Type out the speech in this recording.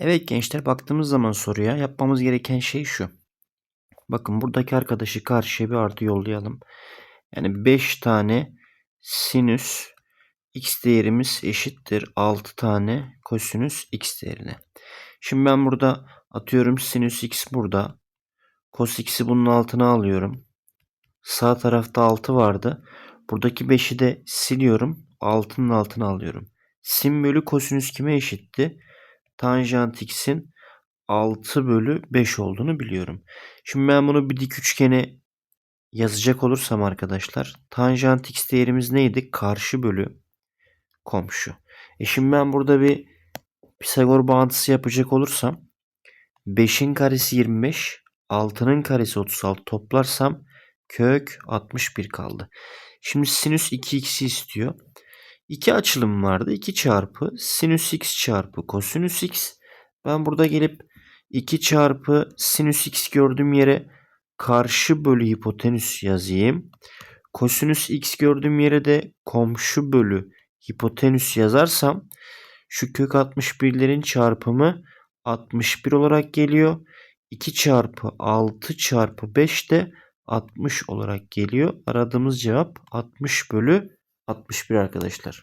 Evet gençler baktığımız zaman soruya yapmamız gereken şey şu. Bakın buradaki arkadaşı karşıya bir artı yollayalım. Yani 5 tane sinüs x değerimiz eşittir 6 tane kosinüs x değerine. Şimdi ben burada atıyorum sinüs x burada. Cos x'i bunun altına alıyorum. Sağ tarafta 6 vardı. Buradaki 5'i de siliyorum. 6'nın altına alıyorum. Sin bölü kosinüs kime eşitti? Tanjant x'in 6 bölü 5 olduğunu biliyorum. Şimdi ben bunu bir dik üçgene yazacak olursam arkadaşlar. Tanjant x değerimiz neydi? Karşı bölü komşu. E şimdi ben burada bir Pisagor bağıntısı yapacak olursam 5'in karesi 25, 6'nın karesi 36 toplarsam kök 61 kaldı. Şimdi sinüs 2x'i istiyor. İki açılım vardı. 2 çarpı sinüs x çarpı kosinüs x. Ben burada gelip 2 çarpı sinüs x gördüğüm yere karşı bölü hipotenüs yazayım. Kosinüs x gördüğüm yere de komşu bölü hipotenüs yazarsam şu kök 61'lerin çarpımı 61 olarak geliyor. 2 çarpı 6 çarpı 5 de 60 olarak geliyor. Aradığımız cevap 60 bölü 61 arkadaşlar.